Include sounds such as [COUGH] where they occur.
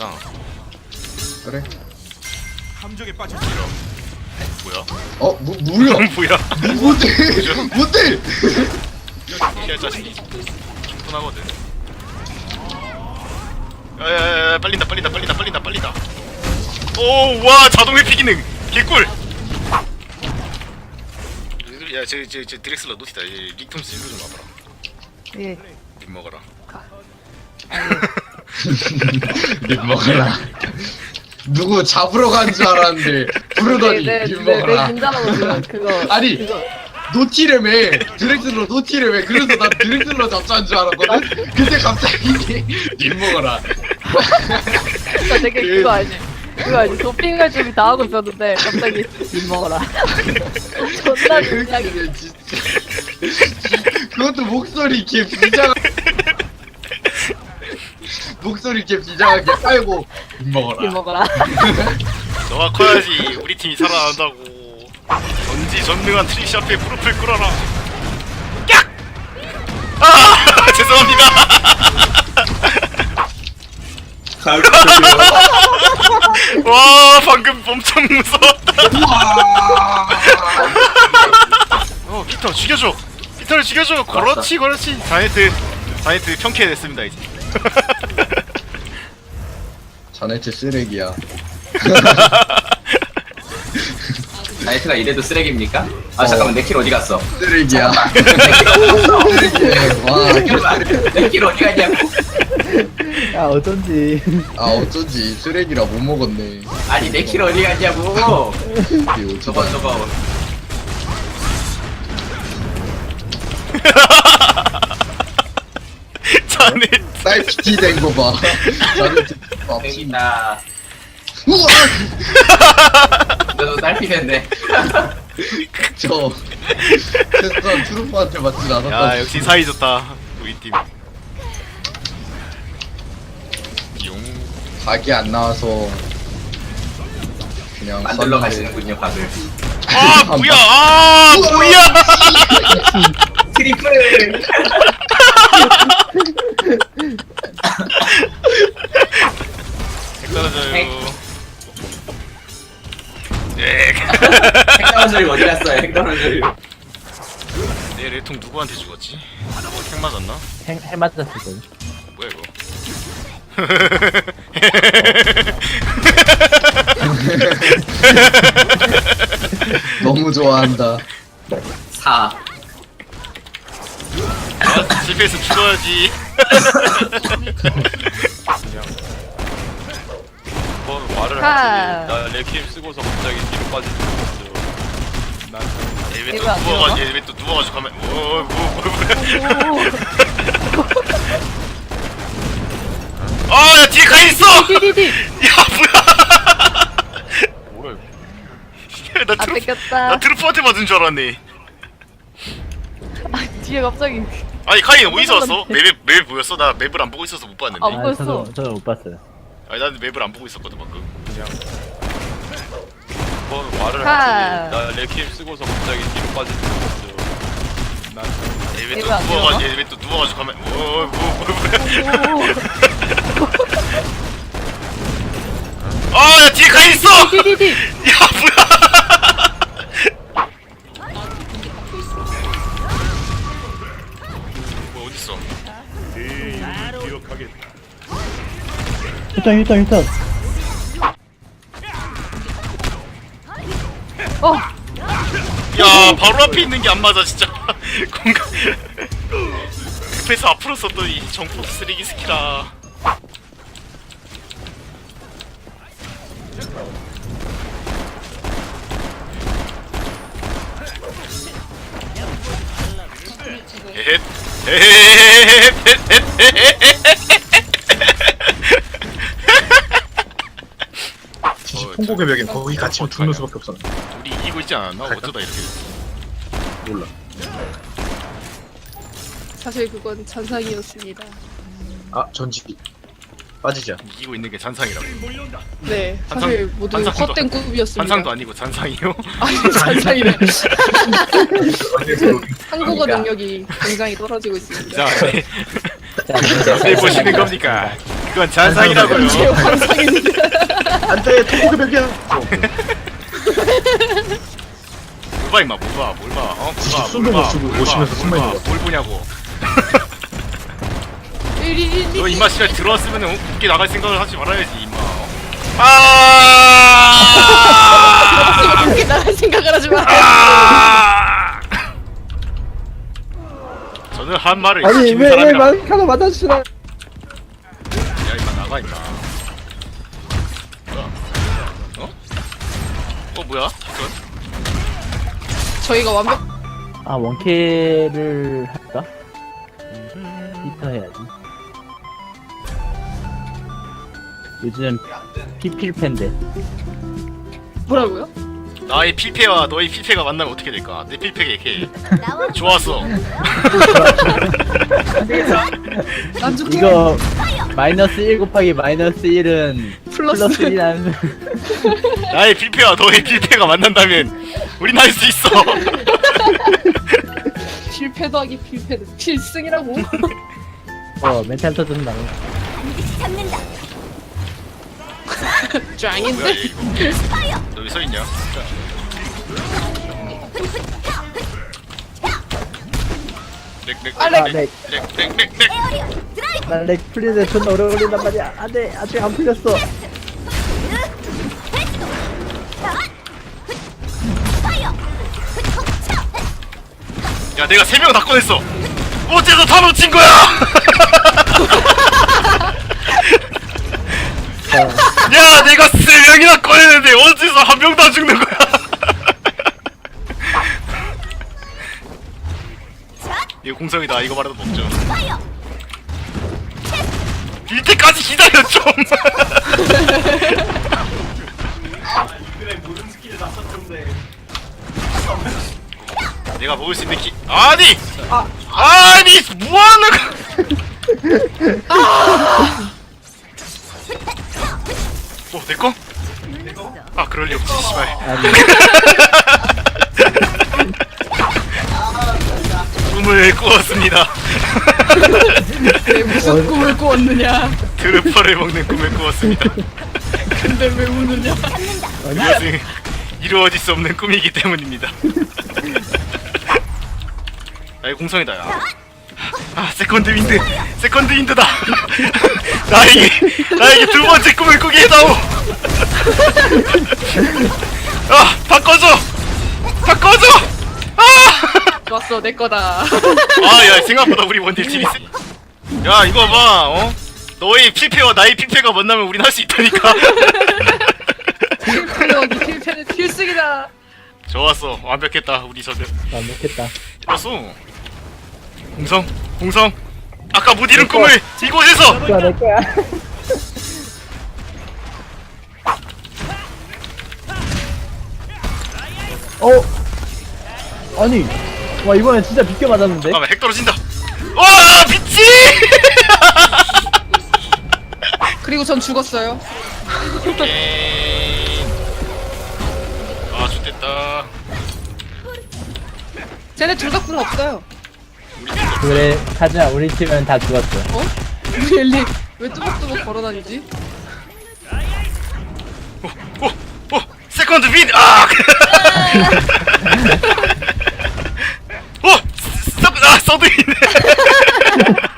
맞잖아. 그래. 함정에 빠졌어요. 뭐야? 어, 뭐, [LAUGHS] 뭐야? 뭐야? 못해! 못해! 피할 자식이 충분하거든. 야야야 빨린다 빨린다 빨린다 빨린다 빨린다. 오와 자동 회피 기능 개꿀. 야저저 저 드렉슬러 노티다. 얘 릭톰스 일로 좀 와봐라. 예. 립 먹어라. [LAUGHS] [LAUGHS] 립 먹어라. 누구 잡으러 간 줄 알았는데 부르더니 네, 네, 립 네, 네, 먹어라. 진짜로 그거 그거 [LAUGHS] 아니 그거 노티레메 드렉슬러 노티레메 그래서 난 드렉슬러 잡자는 줄 알았거든. 근데 갑자기 립 먹어라. 나 되게 그거 알지? 그거 알지? 도핑할 준비 다 하고 있었는데 갑자기 술 먹어라. [LAUGHS] 존나 진지하게 그게 진짜. 그것도 목소리 개 비장. 목소리 개 비장하게 깔고 립 먹어라. 술 먹어라. [LAUGHS] 너가 커야지 우리 팀이 살아난다고. 전지 전능한 트리시 앞에 무릎을 꿇어라. 깍! 아 [LAUGHS] 죄송합니다. [LAUGHS] 와 방금 엄청 무서웠다. 어 피터 죽여줘. 피터를 죽여줘. 그렇지 그렇지. 자네트 자네트 평쾌됐습니다 이제. 자네트 쓰레기야. [LAUGHS] 나이트가 이래도 쓰레기입니까? 아 잠깐만 내킬 어디 갔어? 쓰레기야. [LAUGHS] 쓰레기야. 와. 내킬 어디 갔냐고? 야 어쩐지 아 어쩐지 쓰레기라 못 먹었네. 아니 내킬 어디 갔냐고? 저거 저거 [LAUGHS] 자네 트. 날 PT 된거 봐. 땡긴다. 우와! 너도 딸피 됐네. 저 테스트한 트루프한테 맞진 않았다. 야 역시 사이 좋다 우리 팀. 용. 각이 안 나와서 그냥 만들러 썼는데. 가시는군요 밥을. 아 뭐야 아 뭐야 [LAUGHS] 트리플. 핵떨어질 어디 갔어요? 핵떨어질. 내 레통 누구한테 죽었지? 핵 맞았나? 해, 해 맞았을 거야 뭐야 이거 [LAUGHS] 너무 좋아한다. 4. 아, 실패해서 죽어야지 [LAUGHS] 뭐 말을 하. 하지. 나 레퀴엠 쓰고서 갑자기 뒤로 빠진 적 있어요. 얘왜또 이거 안 누워가지고 얘왜또 누워가지고 가면 오, 뭐, 뭐, 뭐. [LAUGHS] 아, 야, 뒤에 가 있어! 디디디. [LAUGHS] 야, 뭐야? 뭐야 이거? 야, 나 아 트루프, 뺏겼다. 나 트루프한테 맞은 줄 알았네. 아 뒤에 갑자기 아니, 카인 어디서 왔어? 맵, 맵 보였어? 나 맵을 안 보고 있어서 못 봤는데. 아, 뭐- 벌써. 저도 저도 못 봤어요 아니, 난 맵을 안 보고 있었거든, 방금. 뭐 말을 하. 하지. 나 레퀴엠 쓰고서 갑자기 뒤로 빠진 적 있어요. 얘왜또 이거 안 누워가지고, 얘왜 또 누워가지고 가면 오, 뭐, 뭐, 뭐. [LAUGHS] 아, 야, 뒤에 가 있어! 디디디. 야 뭐야 휴턴 휴턴 휴턴 어. 야 바로 앞에 있는 게 안 맞아 진짜. [LAUGHS] 공간. 급해서 앞으로 썼더니 정폭 쓰레기 스키라 에헷 에헷 통곡의 벽엔 거기 갇히면 죽는 수밖에 없어. 우리 이기고 있지 않았나? 어쩌다 이렇게 몰라. 사실 그건 잔상이었습니다. 아 전지 빠지자. 이기고 있는 게 잔상이라고 네, 잔상- 사실 모두 잔상도- 헛된 꿈이었습니다. 잔상도 아니고 잔상이요? [LAUGHS] 아니 잔상이래. [LAUGHS] 한국어. 능력이 굉장히 떨어지고 있습니다. 자, 네. 자, [LAUGHS] 네 보시는 겁니까? 그건 잔상이라고요 제 환상인데. 안돼 토목의 벽이야 뭘봐 임마 뭘봐 뭘봐 어? 뭘봐 숨도 못 쉬고 오시면서 숨어 있는 거. 뭘 보냐고. 너 임마 씨발 들어왔으면 어, 밖에 나갈 생각을 하지 말아야지 임마 아! 밖에 나갈 생각을 하지 마. 아! 저는 한 말을 아니 왜왜 사람이라 마이카노 맞아주시나 어 뭐야? 이건? 저희가 완벽. 아 원캐를 할까? 히터 해야지 요즘 피필팬데 뭐라고요? 나의 필패와 너의 필패가 만나면 어떻게 될까? 내 필패가 이렇게 좋았어 난 좋게. 이거 마이너스 1 곱하기 마이너스 1은 플러스. 플러스 1이라는 [LAUGHS] 나의 필패와 너의 필패가 만난다면 우린 할 수 있어 [LAUGHS] 필패도 하기 필패도 필승이라고. [LAUGHS] 어 멘탈 터진다고 뭐야 짱인데. 얘 이거 너 왜 서 있냐? 아, 렉렉 아, 네. 아 네. 렉. 렉렉렉렉 에어리어 드라이브 난 렉플리는 존나 오래 걸린단 말이야. 안돼 아직 안 풀렸어. 해지도 나와 파이어 야 내가 세 명 다 꺼냈어. 어째서 다 놓친 거야? 자, [LAUGHS] 야 내가 세 명이나 꺼냈는데 어째서 한 명 다 이거 공성이다. 이거 말해도 먹죠 빌 때까지 기다려 좀! [LAUGHS] 내가 먹을 수 있는 기 아니! 아 니! 뭐하는 거 어, 내 거? 아, 그럴 리 없지, 씨발. [LAUGHS] 꿈을 꾸었습니다. 왜 [LAUGHS] 무슨 꿈을 꾸었느냐? 드르퍼를 먹는 꿈을 꾸었습니다. 근데 왜 우느냐? 이것은 이루어질 수 없는 꿈이기 때문입니다. [LAUGHS] 나의 공성이다, 야. 아, 세컨드 윈드! 세컨드 윈드다! [LAUGHS] 나에게, 나에게 두 번째 꿈을 꾸게 해다오! 아, 다 꺼져! 좋았어 내 거다. [LAUGHS] 아, 야, 생각보다 우리 원딜 팀이 세. 야, 이거 봐, 어? 너의 필패와 나의 필패가 만나면 우린 할 수 있다니까. 필패도 필패는 필승이다. 좋았어, 완벽했다, 우리 저들. 완벽했다 좋았어. 공성, 공성. 아까 못 이룬 꿈을 이곳에서 그거 내 거야 [LAUGHS] 어 아니 와 이번엔 진짜 비껴 맞았는데 잠깐만, 핵 떨어진다. 와, 미치! [LAUGHS] 그리고 전 죽었어요. 에이. 아, 좋됐다. 쟤네 둘 다 궁 없어요. 그래 하지만 우리 팀은 다 죽었어 어? 우리 엘리 왜 뚜벅뚜벅 걸어다니지? 오, 오, 세컨드 윈! 아! [LAUGHS] 想定ね。